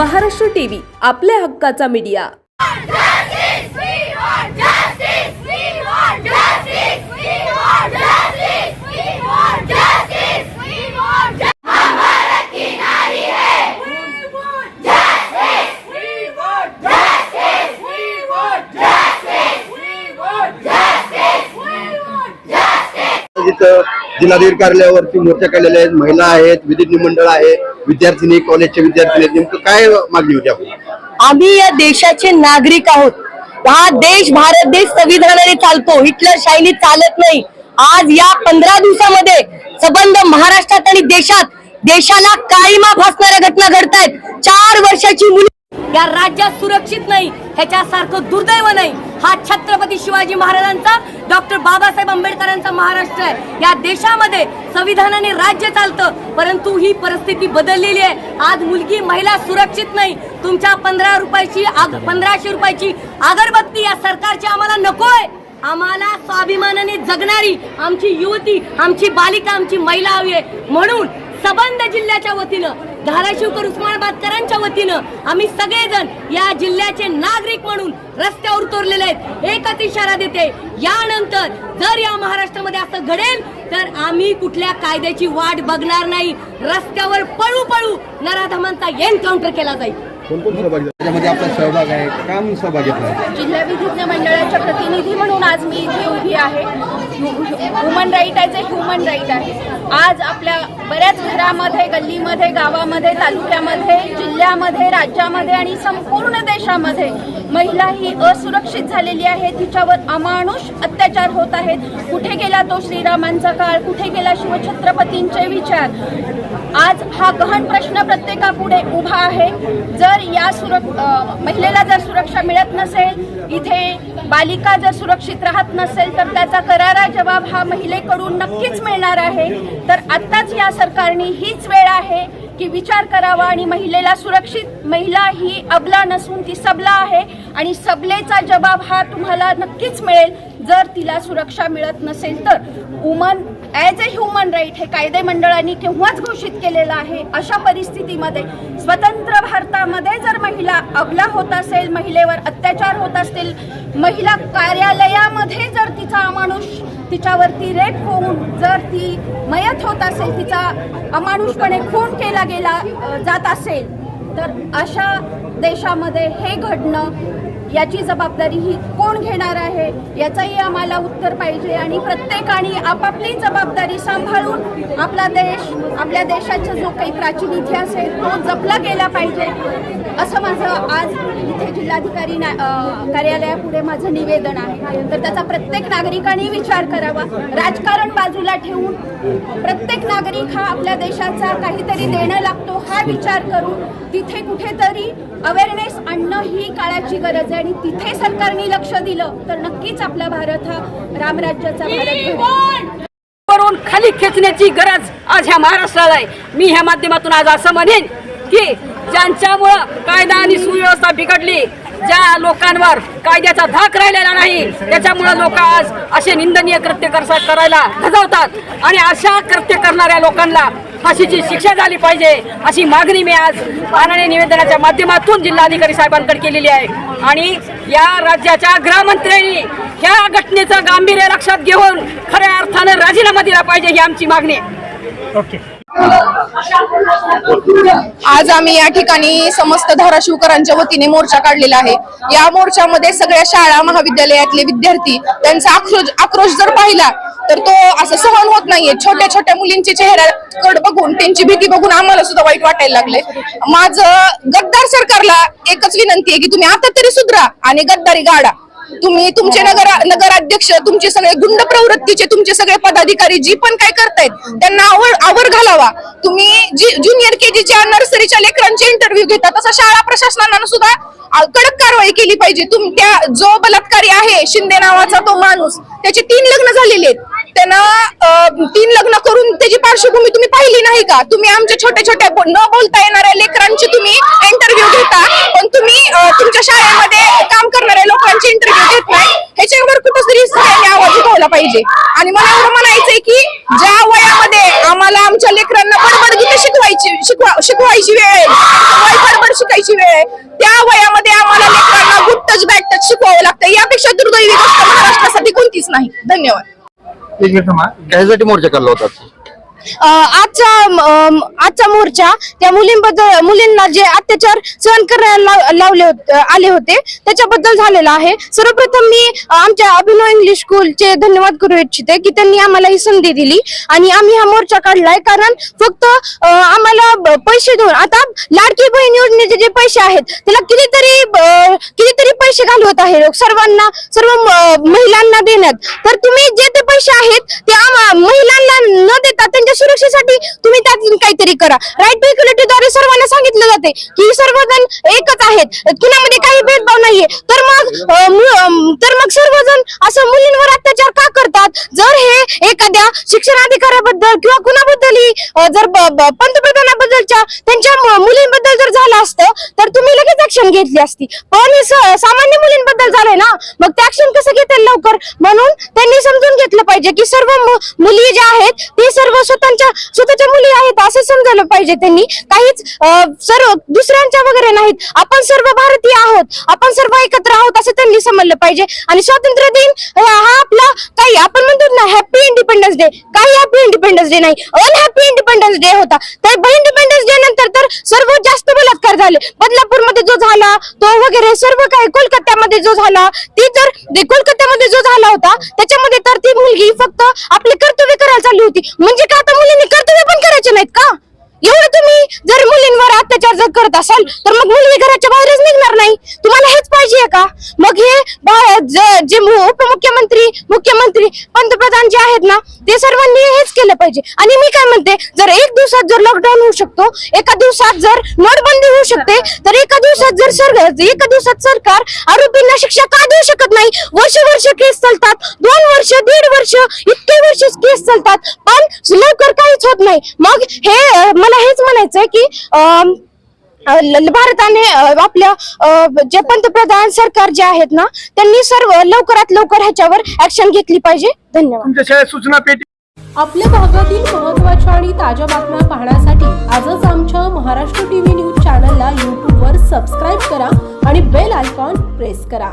Maharashtra TV आपल्या हक्काचा media. जिल्हाधिकारी कार्यालयावरती मोर्चा काढलेले आहेत महिला आहेत विधिज्ञ मंडळ आहे विद्यार्थिनी कॉलेजचे विद्यार्थी आहेत. नेमकं काय मागणी होती आपली? आम्ही या देशाचे नागरिक आहोत. हा देश भारत देश संविधानाने चालतो. हिटलर शाहीने चालत नाही. आज या पंधरा दिवसामध्ये संबंध महाराष्ट्रात आणि देशात देशाला काळीमा फासणाऱ्या घटना घडतायत. चार वर्षाची मुली या राज्यात सुरक्षित नाही ह्याच्यासारखं दुर्दैव नाही. हा छत्रपती शिवाजी महाराजांचा डॉक्टर बाबासाहेब आंबेडकरांचा महाराष्ट्र आहे. या देशामध्ये संविधानाने राज्य चालतं परंतु ही परिस्थिती बदललेली आहे. आज मुलगी महिला सुरक्षित नाही. तुमच्या पंधरा रुपयाची आग- पंधराशे रुपयाची अगरबत्ती या सरकारची आम्हाला नकोय आम्हाला स्वाभिमानाने जगणारी आमची युवती आमची बालिका आमची महिला हवी आहे. म्हणून सबंध जिल्ह्याच्या वतीनं धाराशिवकर उस्मानाबादकरांच्या वतीनं आम्ही सगळेजण या जिल्ह्याचे नागरिक म्हणून रस्त्यावर तोरलेले आहेत. एकच इशारा देते. यानंतर जर या महाराष्ट्रामध्ये असं घडेल तर आम्ही कुठल्या कायद्याची वाट बघणार नाही. रस्त्यावर पळू पळू नराधमांचा एन्काउंटर केला जाईल. त्याच्यामध्ये आपला सहभाग आहे. काम सहभाग घेतला जिल्हा विधिज्ञ मंडळाच्या प्रतिनिधी म्हणून आज मी इथे उभी आहे. Human right as a human right आहे. आज आपल्या बऱ्याच घरामध्ये गल्लीमध्ये गावामध्ये तालुक्यामध्ये जिल्ह्यामध्ये राज्यामध्ये आणि संपूर्ण देशामध्ये महिला ही असुरक्षित झालेली आहे तिच्यावर अमानुष अत्याचार होत आहेत. कुठे गेला तो श्रीरामांचा काळ? कुठे गेला शिवछत्रपतींचे विचार? आज हा गहन प्रश्न प्रत्येकापुढे उभा आहे. जर या सुरक्षा महिलेला जर सुरक्षा मिळत नसेल इथे बालिका जर सुरक्षित राहत नसेल तर त्याचा करारा जबाब हा महिलेकडून नक्कीच मिळणार आहे. तर आत्ताच या सरकारने हीच वेळ आहे की विचार करावा आणि महिलेला सुरक्षित महिला ही अबला नसून ती सबला आहे आणि सबलेचा जबाब हा तुम्हाला नक्कीच मिळेल. जर तिला सुरक्षा मिळत नसेल तर woman as a human right हे कायदे मंडळाने केव्हाच घोषित केलेलं आहे? अशा परिस्थितीमध्ये स्वतंत्र भारतामध्ये जर महिला अबला होत असेल महिलेवर अत्याचार होत असतील महिला कार्यालयामध्ये जर तिचा अमानुष तिच्यावरती रेप होऊन जर ती मयत होत असेल तिचा अमानुषपणे खून केला गेला जात असेल तर अशा देशामध्ये हे घडणं याची जबाबदारी ही कोण घेणार आहे? याचंही आम्हाला उत्तर पाहिजे आणि प्रत्येकाने आपापली जबाबदारी सांभाळून आपला देश आपल्या देशाचा जो काही प्राचीन इतिहास आहे तो जपला गेला पाहिजे. असं माझं आज इथे जिल्हाधिकारी ना कार्यालयापुढे माझं निवेदन आहे. तर त्याचा प्रत्येक नागरिकाने विचार करावा. राजकारण बाजूला ठेवून प्रत्येक नागरिक हा आपल्या देशाचा काहीतरी देणं लागतो हा विचार करून तिथे कुठेतरी अवेअरनेस आणणं ही काळाची गरज आहे. आणि तिथे सरकारने लक्ष दिलं तर नक्कीच आपला भारत हा रामराज्याचा भारत. वरून खाली खेचण्याची गरज आज ह्या महाराष्ट्राला आहे. मी ह्या माध्यमातून आज असं म्हणेन की ज्यांच्यामुळं कायदा आणि सुव्यवस्था बिघडली ज्या लोकांवर कायद्याचा धाक राहिलेला नाही त्याच्यामुळं लोक आज असे निंदनीय कृत्य करसा करायला धजावतात. आणि अशा कृत्य करणाऱ्या लोकांना फाशीची शिक्षा झाली पाहिजे अशी मागणी मी आज माननीय निवेदनाच्या माध्यमातून जिल्हाधिकारी साहेबांकडे केलेली आहे. आणि या राज्याच्या गृहमंत्र्यांनी ह्या घटनेचं गांभीर्य लक्षात घेऊन खऱ्या अर्थानं राजीनामा दिला पाहिजे ही आमची मागणी आहे. आज आम्ही या ठिकाणी समस्त धाराशिवकरांच्या वतीने मोर्चा काढलेला आहे. या मोर्चामध्ये सगळ्या शाळा महाविद्यालयातले विद्यार्थी त्यांचा आक्रोश आक्रोश जर पाहिला तर तो असं सहन होत नाहीये. छोट्या छोट्या मुलींचे चेहऱ्याकड बघून त्यांची भीती बघून आम्हाला सुद्धा वाईट वाटायला लागले माझं गद्दार सरकारला एकच विनंती आहे की तुम्ही आता तरी सुधरा आणि गद्दारी गाडा. तुम्ही तुमचे नगर नगराध्यक्ष तुमचे सगळे गुंड प्रवृत्तीचे तुमचे सगळे पदाधिकारी जी पण काय करतायत त्यांना आवर आवर घालावा. तुम्ही जी ज्युनियर केजीच्या नर्सरीच्या लेकरांचे इंटरव्ह्यू घेता तसं शाळा प्रशासनानं सुद्धा कडक कारवाई केली पाहिजे. तुमच्या जो बलात्कारी आहे शिंदे नावाचा तो माणूस त्याचे तीन लग्न झालेले आहेत. त्यांना तीन लग्न करून त्याची पार्श्वभूमी तुम्ही पाहिली नाही का? तुम्ही आमच्या छोट्या छोट्या न बोलता येणाऱ्या लेकरांची तुम्ही इंटरव्ह्यू घेता पण तुम्ही तुमच्या शाळेमध्ये काम करणाऱ्या देत नाही. ह्याच्यावर कुठंतरी आवाज उठवला पाहिजे. आणि मला एवढं म्हणायचंय की ज्या वयामध्ये आम्हाला आमच्या लेकरांना बडबड गीत शिकवायची शिकवा शिकवायची वेळ आहे बडबड शिकायची वेळ आहे त्या वयामध्ये आम्हाला लेकरांना गुड टच बॅड टच शिकवावं लागतं. यापेक्षा दुर्दैवी गोष्ट महाराष्ट्रासाठी कोणतीच नाही. धन्यवाद. एक मिनिट मोर्चा काढला होता. आजचा आजचा मोर्चा त्या मुलींबद्दल मुलींना जे अत्याचार सहन करायला लाव- लावले आले होते त्याच्याबद्दल झालेला आहे. सर्वप्रथम मी आमच्या अभिनव इंग्लिश स्कूलचे धन्यवाद करू इच्छिते की त्यांनी आम्हाला ही संधी दिली आणि आम्ही हा मोर्चा काढलाय कारण फक्त आम्हाला पैसे देऊन आता लाडकी बहीण योजनेचे जे पैसे आहेत त्याला कितीतरी कितीतरी पैसे घालवत आहे सर्वांना सर्व महिलांना देण्यात. तर तुम्ही जे ते पैसे आहेत ते आम्हा- महिलांना न देता त्यांच्या कशासाठी? त्यातून काहीतरी करा. राईट टू इक्वलिटीद्वारे सर्वांना सांगितलं जाते की सर्वजण एकच आहेत. कुणामध्ये काही भेदभाव नाहीये. तर मग तर मग सर्वजण असं मुलींवर अत्याचार का करतात? जर हे एखाद्या शिक्षण अधिकाऱ्याबद्दल किंवा कुणाबद्दलही जर पंतप्रधानाबद्दलच्या त्यांच्या मुलींबद्दल जर झालं असतं तर तुम्ही लगेच ऍक्शन घेतली असती. पण सामान्य मुलींबद्दल झालंय ना मग ते ऍक्शन कसं घेतील लवकर? म्हणून त्यांनी समजून घेतलं पाहिजे की सर्व मु- मुली ज्या आहेत ते सर्व स्वतःच्या स्वतःच्या मुली आहेत असं समजायला पाहिजे त्यांनी. काहीच सर्व दुसऱ्यांच्या वगैरे नाहीत. आपण सर्व भारतीय आहोत. आपण सर्व एकत्र आहोत असं त्यांनी समजलं पाहिजे. आणि स्वातंत्र्य दिन हा आपला काही आपण म्हणतो ना हॅपी इंडिपेंडन्स डे काही हॅपी इंडिपेंडन्स डे नाही. अनहॅपी इंडिपेंडन्स डे होता. तर इंडिपेंडन्स डे नंतर तर सर्व जास्त बलात्कार झाले. बदलापूरमध्ये जो झाला तो वगैरे सर्व काही कोलकात्यामध्ये जो झाला ती तर ते कोलकात्यामध्ये जो झाला होता त्याच्यामध्ये तर ती मुलगी फक्त आपले चालली होती. म्हणजे का आता मुलींनी कर्तव्य पण करायचे नाहीत का? एवढं तुम्ही जर मुलींवर अत्याचार जर करत असाल तर मग मुलगी घराच्या बाहेरच निघणार नाही. तुम्हाला हेच पाहिजे का? मग हे जे उपमुख्यमंत्री मुख्यमंत्री पंतप्रधान जे आहेत ना ते सर्वांनी हेच केलं पाहिजे. आणि मी काय म्हणते जर एक दिवसात जर लॉकडाऊन होऊ शकतो एका दिवसात जर नोटबंदी होऊ शकते तर एका दिवसात जर सर एका दिवसात सरकार आरोपींना शिक्षा का देऊ शकत नाही? वर्ष वर्ष केस चालतात दोन वर्ष दीड वर्ष इतके वर्ष केस चालतात. पण लवकर काहीच होत नाही. मग हे मला हेच म्हणायचंय की भारताने आपल्या जे पंतप्रधान सरकार जे आहेत ना त्यांनी सर्व लवकरात लवकर ह्याच्यावर ऍक्शन घेतली पाहिजे. धन्यवाद. सूचना पेटी आपल्या भागातील महत्त्वाच्या आणि ताज्या बातम्या पाहण्यासाठी आजच आमच्या महाराष्ट्र टीव्ही न्यूज चॅनलला यूट्यूबवर सबस्क्राईब करा आणि बेल आयकॉन प्रेस करा.